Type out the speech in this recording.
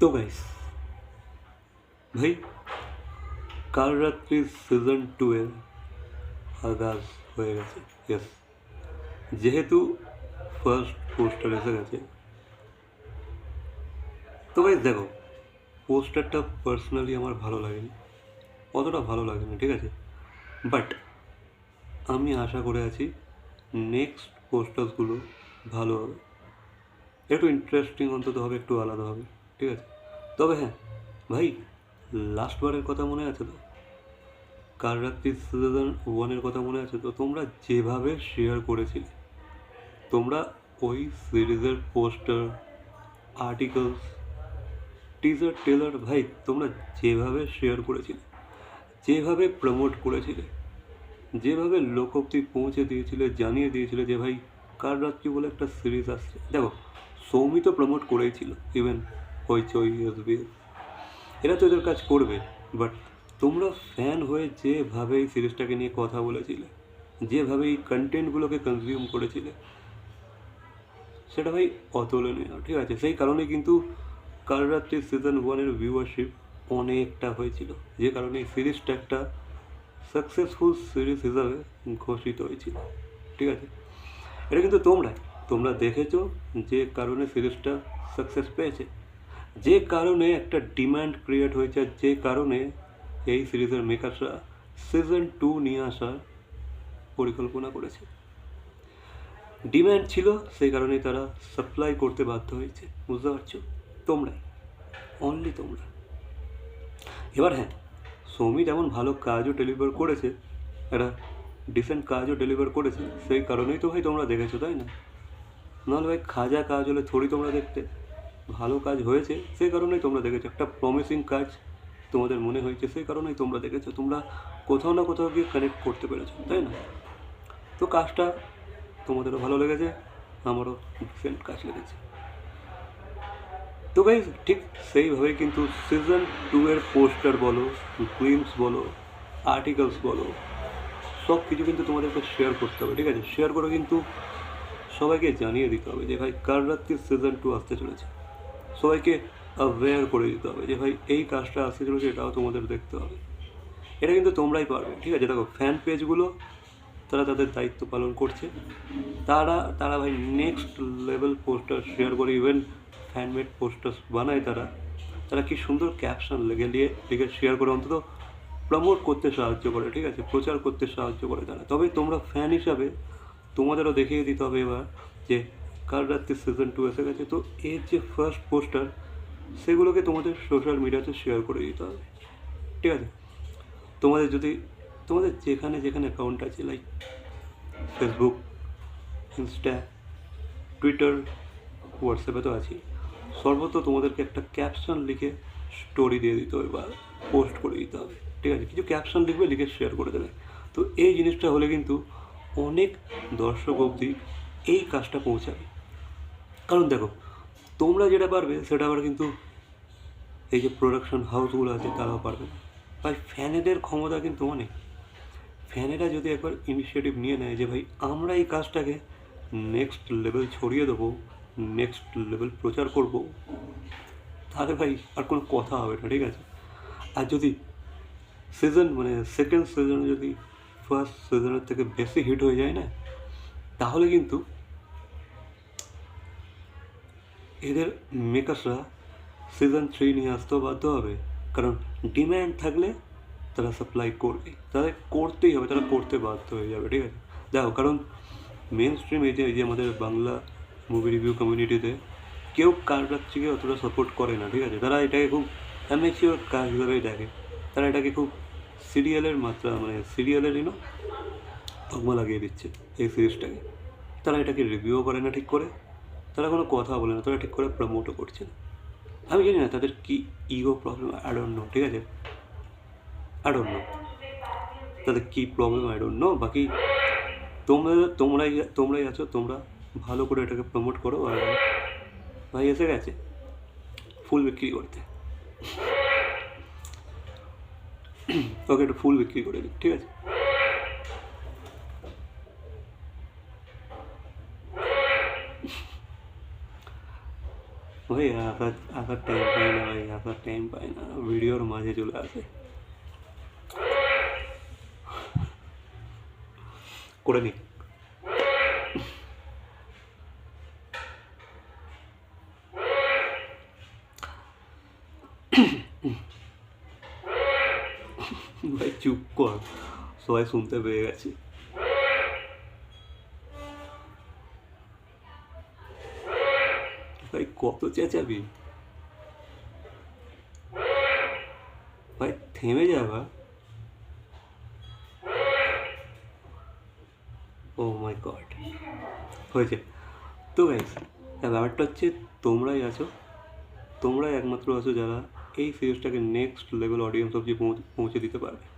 তো গাইস ভাই, কাল রাত্রি সিজন টু এর আগাজ হয়ে গেছে ইয়েস যেহেতু ফার্স্ট পোস্টার এসে গেছে, তো গাইস দেখো পোস্টারটা পার্সোনালি আমার ভালো লাগেনি, অতটা ভালো লাগেনি, ঠিক আছে? বাট আমি আশা করে আছি নেক্সট পোস্টার্সগুলো ভালো হবে। একটু ইন্টারেস্টিং অন্তত হবে, একটু আলাদা হবে। ঠিক আছে। তবে হ্যাঁ ভাই লাস্ট বারের কথা মনে আছে তো? কাল রাত্রি সিজন ওয়ানের কথা মনে আছে তো? তোমরা যেভাবে শেয়ার করেছিলে, তোমরা ওই সিরিজের পোস্টার আর্টিকেলস টিজার টেলার ভাই, তোমরা যেভাবে শেয়ার করেছিলে, যেভাবে প্রমোট করেছিলে, যেভাবে লোক অব্দি পৌঁছে দিয়েছিলে, জানিয়ে দিয়েছিলে যে, ভাই, কাল রাত্রি বলে একটা সিরিজ আসছে। দেখো, সৌমি তো প্রমোট করেই ছিল ইভেন হইচই এসবি এরা তো এদের কাজ করবে বাট তোমরা ফ্যান হয়ে যেভাবে এই সিরিজটাকে নিয়ে কথা বলেছিলে, যেভাবে এই কন্টেন্টগুলোকে কনজিউম করেছিলে, সেটা ভাই অতুলনীয়, ঠিক আছে? সেই কারণে কিন্তু কাল রাত্রি সিজন ওয়ানের ভিউয়ারশিপ অনেকটা হয়েছিল, যে কারণে এই সিরিজটা একটা সাকসেসফুল সিরিজ হিসাবে ঘোষিত হয়েছিল, ঠিক আছে? এটা কিন্তু তোমরাই, তোমরা দেখেছ যে কারণে সিরিজটা সাকসেস পেয়েছে। যে কারণে একটা ডিম্যান্ড ক্রিয়েট হয়েছে, যে কারণে এই সিরিজের মেকারসরা সিজন টু নিয়ে আসার পরিকল্পনা করেছে। ডিম্যান্ড ছিল, সেই কারণেই তারা সাপ্লাই করতে বাধ্য হয়েছে। বুঝতে পারছ? তোমরাই। অনলি তোমরা। এবার হ্যাঁ সৌমি যেমন ভালো কাজও ডেলিভার করেছে, একটা ডিসেন্ট কাজও ডেলিভার করেছে, সেই কারণেই তো ভাই তোমরা দেখেছ, তাই না? নাহলে ভাই খাজা কাজ হলে থোড়ি তোমরা দেখতে। ভালো কাজ হয়েছে সেই কারণেই তোমরা দেখেছ। একটা প্রমিসিং কাজ তোমাদের মনে হয়েছে সেই কারণেই তোমরা দেখেছ। তোমরা কোথাও না কোথাও গিয়ে কানেক্ট করতে পেরেছ, তাই না? তো কাজটা তোমাদেরও ভালো লেগেছে, আমারও ডিফারেন্ট কাজ লেগেছে। তো গাইজ ঠিক সেইভাবে কিন্তু সিজন টু এর পোস্টার বলো গ্লিমস বলো আর্টিকেলস বলো সব কিছু কিন্তু তোমাদেরকে শেয়ার করতে হবে, ঠিক আছে? শেয়ার করে কিন্তু সবাইকে জানিয়ে দিতে হবে যে, ভাই, কার রাত্রি সিজন টু আসতে চলেছে? সবাইকে অ্যাওয়্যার করে দিতে হবে যে ভাই, এই কাজটা আসতে চলেছে, এটাও তোমাদের দেখতে হবে। এটা কিন্তু তোমরাই পারবে, ঠিক আছে? দেখো ফ্যান পেজগুলো তারা তাদের দায়িত্ব পালন করছে। তারা তারা ভাই নেক্সট লেভেল পোস্টার শেয়ার করে ইভেন হ্যান্ডমেড পোস্টার বানায় তারা। তারা কি সুন্দর ক্যাপশন লেগে দিয়ে, লিখে শেয়ার করে, অন্তত প্রমোট করতে সাহায্য করে, ঠিক আছে? প্রচার করতে সাহায্য করে তারা। তবে তোমরা ফ্যান হিসাবে তোমাদেরও দেখিয়ে দিতে হবে এবার যে কাল রাত্রি সিজন টু এসে গেছে। তো এর যে ফার্স্ট পোস্টার সেগুলোকে তোমাদের সোশ্যাল মিডিয়াতে শেয়ার করে দিতে হবে। ঠিক আছে? তোমাদের যদি, তোমাদের যেখানে যেখানে অ্যাকাউন্ট আছে লাইক ফেসবুক ইনস্টা টুইটার হোয়াটসঅ্যাপে তো আছি সর্বত তোমাদেরকে একটা ক্যাপশন লিখে স্টোরি দিয়ে দিতে হবে বা পোস্ট করে দিতে হবে। ঠিক আছে? কিছু ক্যাপশন লিখবে, লিখে শেয়ার করে দেবে। তো এই জিনিসটা হলে কিন্তু অনেক দর্শক অবধি এই কাজটা পৌঁছাবে। কারণ দেখো, তোমরা যেটা পারবে সেটা আবার কিন্তু এই যে প্রোডাকশন হাউসগুলো আছে তারাও পারবে ভাই ফ্যানেদের ক্ষমতা কিন্তু অনেক। ফ্যানেরা যদি একবার ইনিশিয়েটিভ নিয়ে নেয় যে, ভাই, আমরা এই কাজটাকে নেক্সট লেভেল ছড়িয়ে দেবো নেক্সট লেভেল প্রচার করব, তাহলে ভাই আর কোনো কথা হবে না, ঠিক আছে? আর যদি সিজন মানে সেকেন্ড সিজনে যদি ফার্স্ট সিজনের থেকে বেশি হিট হয়ে যায় না, তাহলে কিন্তু এদের মেকার্সরা সিজন থ্রি নিয়ে আসতেও বাধ্য হবে। কারণ ডিম্যান্ড থাকলে তারা সাপ্লাই করবে। তাদের করতেই হবে, তারা করতে বাধ্য হয়ে যাবে, ঠিক আছে? দেখো, কারণ মেন স্ট্রিম এই যে এই যে আমাদের বাংলা মুভি রিভিউ কমিউনিটিতে কেউ কার রাত্রিকে অতটা সাপোর্ট করে না, ঠিক আছে? তারা এটাকে খুব অ্যামেচিওর কাজ হিসাবেই দেখে। তারা এটাকে খুব সিরিয়ালের মাত্রা মানে সিরিয়ালের ইনো তকমা লাগিয়ে দিচ্ছে এই সিরিজটাকে তারা এটাকে রিভিউও করে না ঠিক করে। তারা কোনো কথা বলে না, তারা ঠিক করে প্রমোটও করছে না। আমি জানি না তাদের কি ego problem I don't know ঠিক আছে? আই ডোন্ট নো তাদের কী প্রবলেম আই ডোন্ট নো বাকি তোমরা, তোমরাই তোমরাই আছো, তোমরা ভালো করে এটাকে প্রমোট করো আর ভাই এসে গেছে। ফুল বিক্রি করতে। ওকে, একটু ফুল বিক্রি করে দিই, ঠিক আছে? ভাই আসার আসার টাইম পাই না ভাই আসার টাইম পাই না ভিডিওর মাঝে চলে আসে করে নি ভাই চুপ কর সবাই শুনতে পেয়ে গেছে ভাই, কত চেঁচাবি? ভাই, থেমে যাবা ও মাই গড হয়েছে। তো গাইস ব্যাপারটা হচ্ছে তোমরাই আছো। তোমরাই একমাত্র আছো যারা এই সিরিজটাকে নেক্সট লেভেল অডিয়েন্স অবধি পৌঁছে দিতে পারবে।